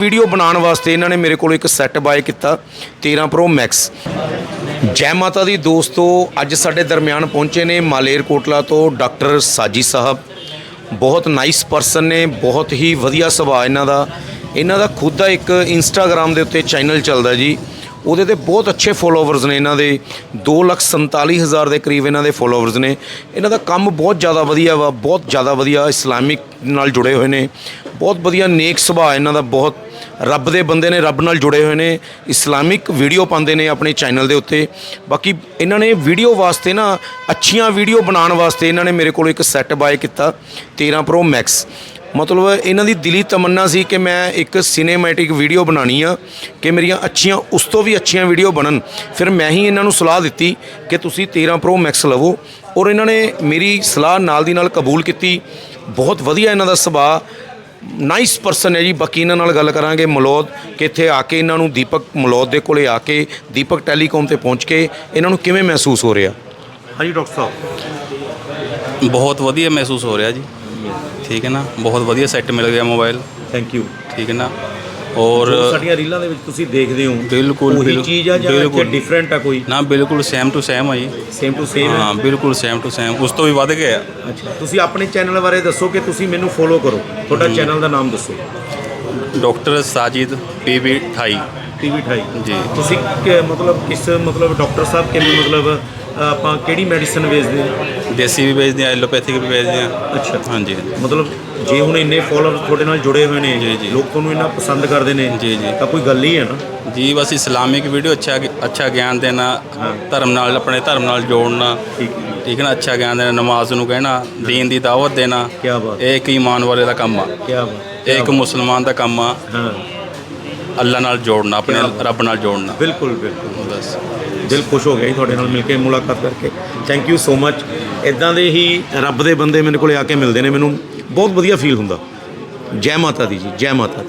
Video ਬਣਾਉਣ ਵਾਸਤੇ ਇਹਨਾਂ ਨੇ ਮੇਰੇ ਕੋਲ ਇੱਕ ਸੈੱਟ ਬਾਏ ਕੀਤਾ 13 Pro Max ਜੈ ਮਾਤਾ ਦੀ ਦੋਸਤੋ, ਅੱਜ ਸਾਡੇ ਦਰਮਿਆਨ ਪਹੁੰਚੇ ਨੇ ਮਾਲੇਰ ਕੋਟਲਾ ਤੋਂ ਡਾਕਟਰ ਸਾਜੀ ਸਾਹਿਬ। ਬਹੁਤ ਨਾਈਸ ਪਰਸਨ ਨੇ, ਬਹੁਤ ਹੀ ਵਧੀਆ ਸੁਭਾਅ ਇਹਨਾਂ ਦਾ। ਇਹਨਾਂ ਦਾ ਖੁਦ ਦਾ ਇੱਕ ਇੰਸਟਾਗ੍ਰam ਦੇ ਉੱਤੇ ਚੈਨਲ ਚੱਲਦਾ ਜੀ। ਉਹਦੇ ਤੇ ਬਹੁਤ ਅੱਛੇ ਫੋਲੋਵਰਸ ਨੇ ਇਹਨਾਂ ਦੇ। 247000 ਦੇ ਕਰੀਬ ਇਹਨਾਂ ਦੇ ਫੋਲੋਵਰਸ ਨੇ। ਇਹਨਾਂ ਦਾ ਕੰਮ ਬਹੁਤ ਜ਼ਿਆਦਾ ਵਧੀਆ ਵਾ, ਬਹੁਤ ਜ਼ਿਆਦਾ ਵਧੀਆ ਇਸਲਾਮਿਕ ਨਾਲ ਜੁੜੇ ਹੋਏ ਨੇ। ਬਹੁਤ ਵਧੀਆ ਨੇਕ ਸੁਭਾਅ ਇਹਨਾਂ ਦਾ, ਬਹੁਤ ਰੱਬ ਦੇ ਬੰਦੇ ਨੇ ਰੱਬ ਨਾਲ ਜੁੜੇ ਹੋਏ ਨੇ, ਇਸਲਾਮਿਕ ਵੀਡੀਓ ਪਾਉਂਦੇ ਨੇ ਆਪਣੇ ਚੈਨਲ ਦੇ ਉੱਤੇ। ਬਾਕੀ ਇਹਨਾਂ ਨੇ ਵੀਡੀਓ ਵਾਸਤੇ ਨਾ, ਅੱਛੀਆਂ ਵੀਡੀਓ ਬਣਾਉਣ ਵਾਸਤੇ ਇਹਨਾਂ ਨੇ ਮੇਰੇ ਕੋਲ ਇੱਕ ਸੈੱਟ ਬਾਏ ਕੀਤਾ 13 ਪ੍ਰੋ ਮੈਕਸ ਮਤਲਬ ਇਹਨਾਂ ਦੀ ਦਿਲੀ ਤਮੰਨਾ ਸੀ ਕਿ ਮੈਂ ਇੱਕ ਸਿਨੇਮੈਟਿਕ ਵੀਡੀਓ ਬਣਾਣੀ ਆ, ਕਿ ਮੇਰੀਆਂ ਅੱਛੀਆਂ, ਉਸ ਤੋਂ ਵੀ ਅੱਛੀਆਂ ਵੀਡੀਓ ਬਣਨ। ਫਿਰ ਮੈਂ ਹੀ ਇਹਨਾਂ ਨੂੰ ਸਲਾਹ ਦਿੱਤੀ ਕਿ ਤੁਸੀਂ 13 ਪ੍ਰੋ ਮੈਕਸ ਲਵੋ। ਔਰ ਇਹਨਾਂ ਨੇ ਮੇਰੀ ਸਲਾਹ ਨਾਲ ਦੀ ਨਾਲ ਕਬੂਲ ਕੀਤੀ। ਬਹੁਤ ਵਧੀਆ ਇਹਨਾਂ ਦਾ ਸੁਭਾਅ। ਨਾਈਸ ਪਰਸਨ ਹੈ ਜੀ। ਬਾਕੀ ਇਹਨਾਂ ਨਾਲ ਗੱਲ ਕਰਾਂਗੇ ਮਲੌਦ ਕਿ ਇੱਥੇ ਆ ਕੇ ਇਹਨਾਂ ਨੂੰ ਦੀਪਕ ਮਲੌਦ ਦੇ ਕੋਲੇ ਆ ਕੇ ਦੀਪਕ ਟੈਲੀਕਾਮ ਤੇ ਪਹੁੰਚ ਕੇ ਇਹਨਾਂ ਨੂੰ ਕਿਵੇਂ ਮਹਿਸੂਸ ਹੋ ਰਿਹਾ? ਹਾਂਜੀ ਡਾਕਟਰ ਸਾਹਿਬ। ਬਹੁਤ ਵਧੀਆ ਮਹਿਸੂਸ ਹੋ ਰਿਹਾ ਜੀ। ਠੀਕ ਹੈ ਨਾ? ਬਹੁਤ ਵਧੀਆ ਸੈੱਟ ਮਿਲ ਗਿਆ ਮੋਬਾਈਲ ਥੈਂਕ ਯੂ ਠੀਕ ਹੈ ਨਾ? ਔਰ ਸਾਡੀਆਂ ਰੀਲਾਂ ਦੇ ਵਿੱਚ ਤੁਸੀਂ ਦੇਖਦੇ ਹੋ ਬਿਲਕੁਲ, ਉਹੀ ਚੀਜ਼ ਆ ਜਾਂ ਬਿਲਕੁਲ। ਡਿਫਰੈਂਟ ਆ ਕੋਈ? ਨਾ ਬਿਲਕੁਲ ਸੇਮ ਟੂ ਸੇਮ ਆ ਜੀ। ਸੇਮ ਟੂ ਸੇਮ ਹਾਂ ਬਿਲਕੁਲ ਸੇਮ ਟੂ ਸੇਮ ਉਸ ਤੋਂ ਵੀ ਵੱਧ ਗਿਆ ਅੱਛਾ ਤੁਸੀਂ ਆਪਣੇ ਚੈਨਲ ਬਾਰੇ ਦੱਸੋ ਕਿ ਤੁਸੀਂ ਮੈਨੂੰ ਫੋਲੋ ਕਰੋ। ਤੁਹਾਡਾ ਚੈਨਲ ਦਾ ਨਾਮ ਦੱਸੋ। ਡਾਕਟਰ ਸਾਜਿਦ ਪੀਬੀ 28 ਟੀਵੀ 28 ਜੀ। ਤੁਸੀਂ ਕਿ- ਮਤਲਬ ਕਿਸ ਮਤਲਬ ਡਾਕਟਰ ਸਾਹਿਬ ਕਿਵੇਂ ਮਤਲਬ ਅ, ਆਪਾਂ ਕਿਹੜੀ ਮੈਡੀਸਨ ਵੇਚਦੇ ਹਾਂ ਦੇਸੀ ਵੀ ਵੇਚਦੇ ਆ ਐਲੋਪੈਥਿਕ ਵੀ ਵੇਚਦੇ ਆ। ਅੱਛਾ। ਹਾਂਜੀ। ਮਤਲਬ ਜੇ ਹੁਣ ਇੰਨੇ ਫੋਲੋਅਰ ਤੁਹਾਡੇ ਨਾਲ ਜੁੜੇ ਹੋਏ ਨੇ ਜੀ, ਜੀ। ਲੋਕ ਤੁਹਾਨੂੰ ਇੰਨਾ ਪਸੰਦ ਕਰਦੇ ਨੇ ਜੀ, ਜੀ। ਤਾਂ ਕੋਈ ਗੱਲ ਹੀ ਹੈ ਨਾ? ਜੀ ਬਸ ਇਸਲਾਮਿਕ ਵੀਡੀਓ ਅੱਛਾ ਅੱਛਾ ਗਿਆਨ ਦੇਣਾ ਧਰਮ ਨਾਲ ਆਪਣੇ ਧਰਮ ਨਾਲ ਜੋੜਨਾ। ਠੀਕ ਠੀਕ ਹੈ ਨਾ? ਅੱਛਾ ਗਿਆਨ ਦੇਣਾ ਨਮਾਜ਼ ਨੂੰ ਕਹਿਣਾ ਦੀਨ ਦੀ ਦਾਵਤ ਦੇਣਾ। ਕੀ ਬਾਤ। ਇਹ ਇੱਕ ਈਮਾਨ ਵਾਲੇ ਦਾ ਕੰਮ ਆ। ਕੀ ਬਾਤ ਇਹ ਇੱਕ ਮੁਸਲਮਾਨ ਦਾ ਕੰਮ ਆ। ਹਾਂ। ਅੱਲਾ ਨਾਲ ਜੋੜਨਾ ਆਪਣੇ ਰੱਬ ਨਾਲ ਜੋੜਨਾ। ਬਿਲਕੁਲ ਬਿਲਕੁਲ। ਬਸ। ਦਿਲ ਖੁਸ਼ ਹੋ ਗਿਆ ਜੀ ਤੁਹਾਡੇ ਨਾਲ ਮਿਲ ਕੇ ਮੁਲਾਕਾਤ ਕਰਕੇ। ਥੈਂਕ ਯੂ ਸੋ ਮੱਚ ਇਦਾਂ ਦੇ ਹੀ ਰੱਬ ਦੇ ਬੰਦੇ ਮੇਰੇ ਕੋਲੇ ਆ ਕੇ ਮਿਲਦੇ ਨੇ। ਮੈਨੂੰ ਬਹੁਤ ਵਧੀਆ ਫੀਲ ਹੁੰਦਾ। ਜੈ ਮਾਤਾ ਦੀ ਜੀ ਜੈ ਮਾਤਾ ਦੀ।